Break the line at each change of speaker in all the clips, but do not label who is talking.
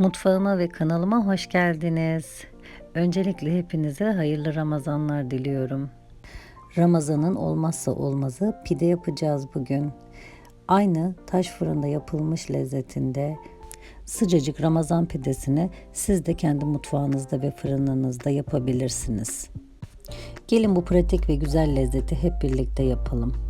Mutfağıma ve kanalıma hoş geldiniz. Öncelikle hepinize hayırlı Ramazanlar diliyorum. Ramazanın olmazsa olmazı pide yapacağız bugün. Aynı taş fırında yapılmış lezzetinde sıcacık Ramazan pidesini siz de kendi mutfağınızda ve fırınınızda yapabilirsiniz. Gelin bu pratik ve güzel lezzeti hep birlikte yapalım.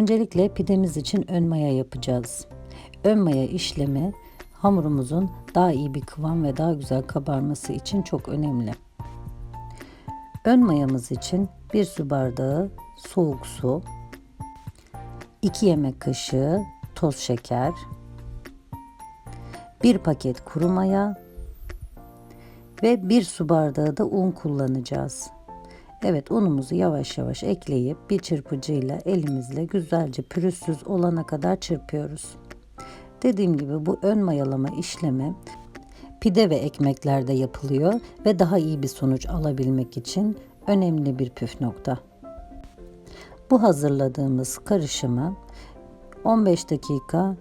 Öncelikle pidemiz için ön maya yapacağız. Ön maya işlemi hamurumuzun daha iyi bir kıvam ve daha güzel kabarması için çok önemli. Ön mayamız için 1 su bardağı soğuk su, 2 yemek kaşığı toz şeker, 1 paket kuru maya ve 1 su bardağı da un kullanacağız. Evet unumuzu yavaş yavaş ekleyip bir çırpıcıyla elimizle güzelce pürüzsüz olana kadar çırpıyoruz. Dediğim gibi bu ön mayalama işlemi pide ve ekmeklerde yapılıyor ve daha iyi bir sonuç alabilmek için önemli bir püf nokta. Bu hazırladığımız karışımı 15 dakika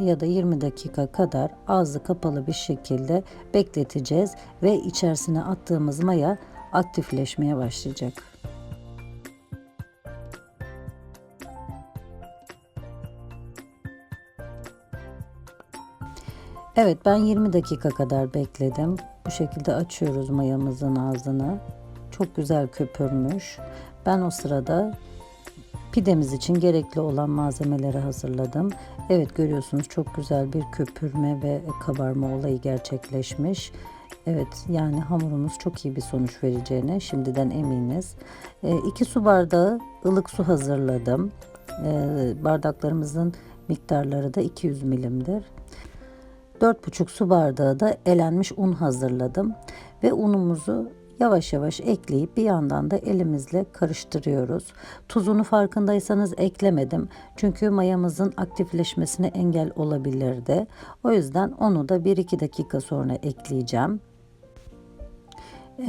ya da 20 dakika kadar ağzı kapalı bir şekilde bekleteceğiz ve içerisine attığımız maya aktifleşmeye başlayacak. Evet ben 20 dakika kadar bekledim. Bu şekilde açıyoruz mayamızın ağzını. Çok güzel köpürmüş. Ben o sırada pidemiz için gerekli olan malzemeleri hazırladım. Evet görüyorsunuz çok güzel bir köpürme ve kabarma olayı gerçekleşmiş. Evet yani hamurumuz çok iyi bir sonuç vereceğine şimdiden eminiz. 2 su bardağı ılık su hazırladım. E, bardaklarımızın miktarları da 200 milimdir. 4,5 su bardağı da elenmiş un hazırladım. Ve unumuzu yavaş yavaş ekleyip bir yandan da elimizle karıştırıyoruz. Tuzunu farkındaysanız eklemedim. Çünkü mayamızın aktifleşmesine engel olabilirdi. O yüzden onu da 1-2 dakika sonra ekleyeceğim.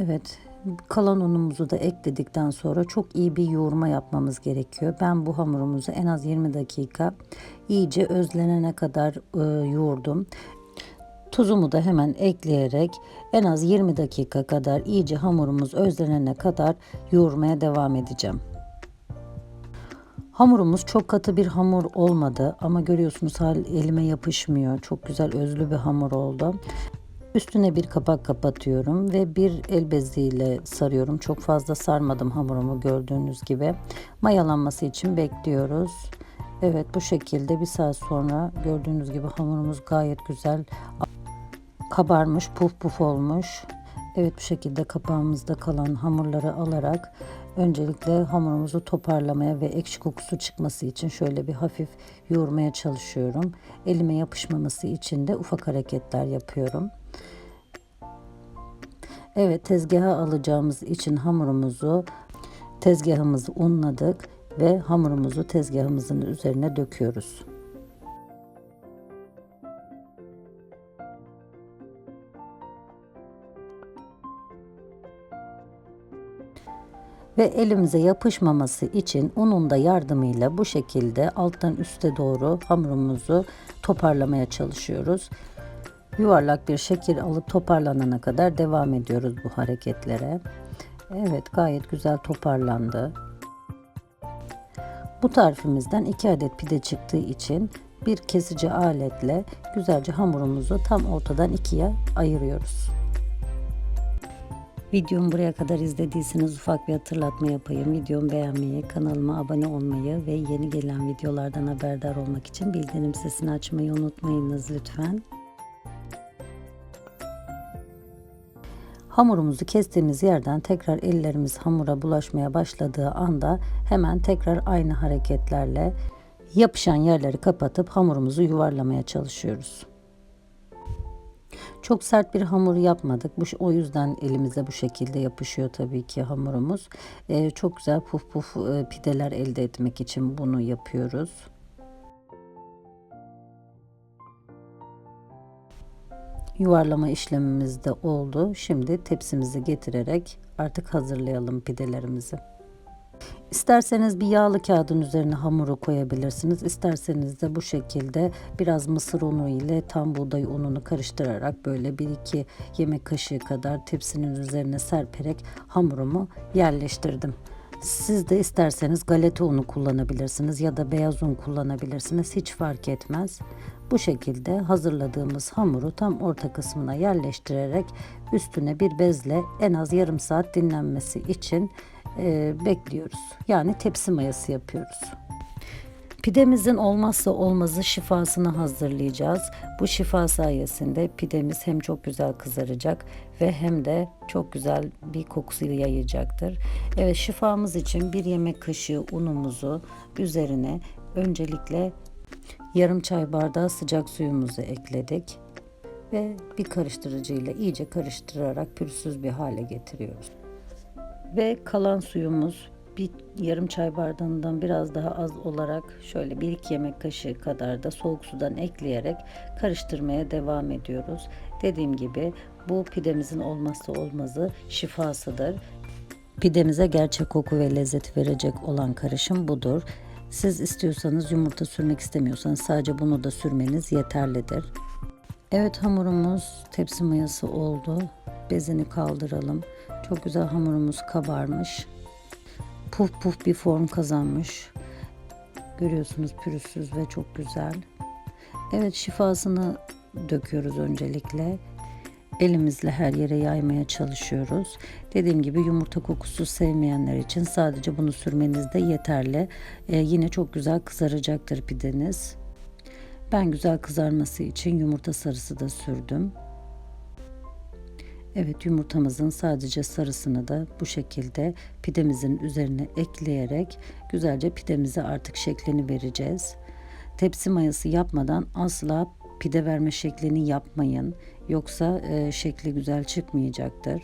Evet, kalan unumuzu da ekledikten sonra çok iyi bir yoğurma yapmamız gerekiyor. Ben bu hamurumuzu en az 20 dakika iyice özlenene kadar e, yoğurdum. Tuzumu da hemen ekleyerek en az 20 dakika kadar iyice hamurumuz özlenene kadar yoğurmaya devam edeceğim. Hamurumuz çok katı bir hamur olmadı ama görüyorsunuz hal elime yapışmıyor. Çok güzel özlü bir hamur oldu. Üstüne bir kapak kapatıyorum ve bir el beziyle sarıyorum. Çok fazla sarmadım hamurumu gördüğünüz gibi. Mayalanması için bekliyoruz. Evet bu şekilde bir saat sonra gördüğünüz gibi hamurumuz gayet güzel kabarmış, puf puf olmuş. Evet bu şekilde kapağımızda kalan hamurları alarak öncelikle hamurumuzu toparlamaya ve ekşi kokusu çıkması için şöyle bir hafif yoğurmaya çalışıyorum. Elime yapışmaması için de ufak hareketler yapıyorum. Evet tezgaha alacağımız için hamurumuzu tezgahımızı unladık ve hamurumuzu tezgahımızın üzerine döküyoruz. Ve elimize yapışmaması için unun da yardımıyla bu şekilde alttan üste doğru hamurumuzu toparlamaya çalışıyoruz. Yuvarlak bir şekil alıp toparlanana kadar devam ediyoruz bu hareketlere. Evet gayet güzel toparlandı. Bu tarifimizden 2 adet pide çıktığı için bir kesici aletle güzelce hamurumuzu tam ortadan ikiye ayırıyoruz. Videomu buraya kadar izlediyseniz ufak bir hatırlatma yapayım. Videomu beğenmeyi, kanalıma abone olmayı ve yeni gelen videolardan haberdar olmak için bildirim sesini açmayı unutmayınız lütfen. Hamurumuzu kestiğimiz yerden tekrar ellerimiz hamura bulaşmaya başladığı anda hemen tekrar aynı hareketlerle yapışan yerleri kapatıp hamurumuzu yuvarlamaya çalışıyoruz. Çok sert bir hamur yapmadık. Bu, o yüzden elimize bu şekilde yapışıyor tabii ki hamurumuz. Ee, çok güzel puf puf e, pideler elde etmek için bunu yapıyoruz. Yuvarlama işlemimiz de oldu. Şimdi tepsimizi getirerek artık hazırlayalım pidelerimizi. İsterseniz bir yağlı kağıdın üzerine hamuru koyabilirsiniz. İsterseniz de bu şekilde biraz mısır unu ile tam buğday ununu karıştırarak böyle 1-2 yemek kaşığı kadar tepsinin üzerine serperek hamurumu yerleştirdim. Siz de isterseniz galeta unu kullanabilirsiniz ya da beyaz un kullanabilirsiniz. Hiç fark etmez. Bu şekilde hazırladığımız hamuru tam orta kısmına yerleştirerek üstüne bir bezle en az yarım saat dinlenmesi için e, bekliyoruz. Yani tepsi mayası yapıyoruz. Pidemizin olmazsa olmazı şifasını hazırlayacağız. Bu şifa sayesinde pidemiz hem çok güzel kızaracak ve hem de çok güzel bir kokusu yayacaktır. Evet şifamız için bir yemek kaşığı unumuzu üzerine öncelikle yarım çay bardağı sıcak suyumuzu ekledik ve bir karıştırıcı ile iyice karıştırarak pürüzsüz bir hale getiriyoruz. Ve kalan suyumuz bir yarım çay bardağından biraz daha az olarak şöyle bir iki yemek kaşığı kadar da soğuk sudan ekleyerek karıştırmaya devam ediyoruz. Dediğim gibi bu pidemizin olmazsa olmazı şifasıdır. Pidemize gerçek koku ve lezzet verecek olan karışım budur. Siz istiyorsanız yumurta sürmek istemiyorsanız sadece bunu da sürmeniz yeterlidir. Evet hamurumuz tepsi mayası oldu. Bezini kaldıralım. Çok güzel hamurumuz kabarmış. Puf puf bir form kazanmış. Görüyorsunuz pürüzsüz ve çok güzel. Evet şifasını döküyoruz öncelikle. Elimizle her yere yaymaya çalışıyoruz. Dediğim gibi yumurta kokusu sevmeyenler için sadece bunu sürmeniz de yeterli. Ee, yine çok güzel kızaracaktır pideniz. Ben güzel kızarması için yumurta sarısı da sürdüm. Evet yumurtamızın sadece sarısını da bu şekilde pidemizin üzerine ekleyerek güzelce pidemize artık şeklini vereceğiz. Tepsi mayası yapmadan asla pide verme şeklini yapmayın. Yoksa e, şekli güzel çıkmayacaktır.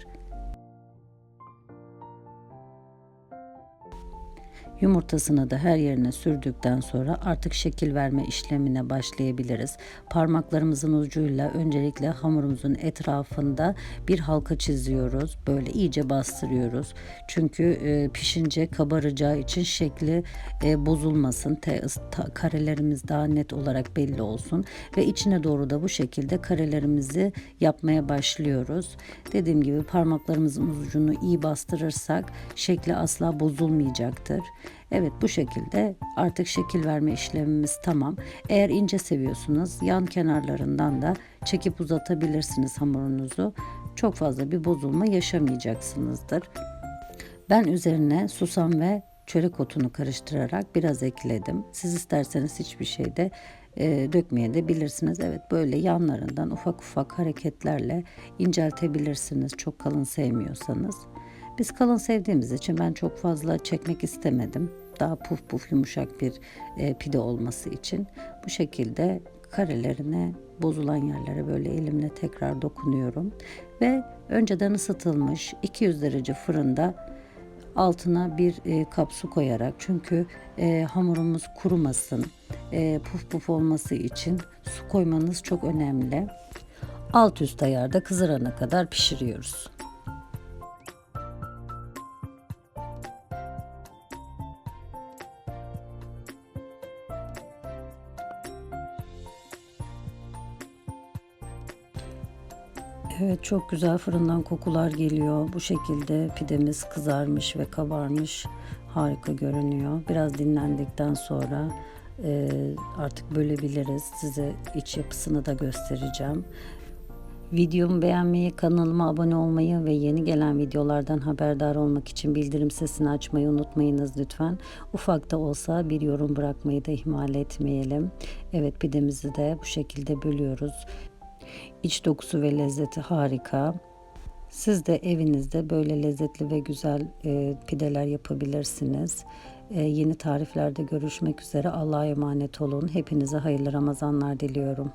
Yumurtasını da her yerine sürdükten sonra artık şekil verme işlemine başlayabiliriz. Parmaklarımızın ucuyla öncelikle hamurumuzun etrafında bir halka çiziyoruz. Böyle iyice bastırıyoruz. Çünkü e, pişince kabaracağı için şekli e, bozulmasın. Te, ta, karelerimiz daha net olarak belli olsun ve içine doğru da bu şekilde karelerimizi yapmaya başlıyoruz. Dediğim gibi parmaklarımızın ucunu iyi bastırırsak şekli asla bozulmayacaktır. Evet bu şekilde artık şekil verme işlemimiz tamam. Eğer ince seviyorsunuz yan kenarlarından da çekip uzatabilirsiniz hamurunuzu. Çok fazla bir bozulma yaşamayacaksınızdır. Ben üzerine susam ve çörek otunu karıştırarak biraz ekledim. Siz isterseniz hiçbir şey de e, dökmeye de bilirsiniz. Evet böyle yanlarından ufak ufak hareketlerle inceltebilirsiniz çok kalın sevmiyorsanız. Biz kalın sevdiğimiz için ben çok fazla çekmek istemedim. Daha puf puf yumuşak bir e, pide olması için bu şekilde karelerine bozulan yerlere böyle elimle tekrar dokunuyorum ve önceden ısıtılmış 200 derece fırında altına bir e, kap su koyarak çünkü e, hamurumuz kurumasın e, puf puf olması için su koymanız çok önemli. Alt üst ayarda kızarana kadar pişiriyoruz. Evet çok güzel fırından kokular geliyor. Bu şekilde pidemiz kızarmış ve kabarmış. Harika görünüyor. Biraz dinlendikten sonra e, artık bölebiliriz. Size iç yapısını da göstereceğim. Videomu beğenmeyi, kanalıma abone olmayı ve yeni gelen videolardan haberdar olmak için bildirim sesini açmayı unutmayınız lütfen. Ufak da olsa bir yorum bırakmayı da ihmal etmeyelim. Evet pidemizi de bu şekilde bölüyoruz. İç dokusu ve lezzeti harika. Siz de evinizde böyle lezzetli ve güzel e, pideler yapabilirsiniz. E, yeni tariflerde görüşmek üzere. Allah'a emanet olun. Hepinize hayırlı Ramazanlar diliyorum.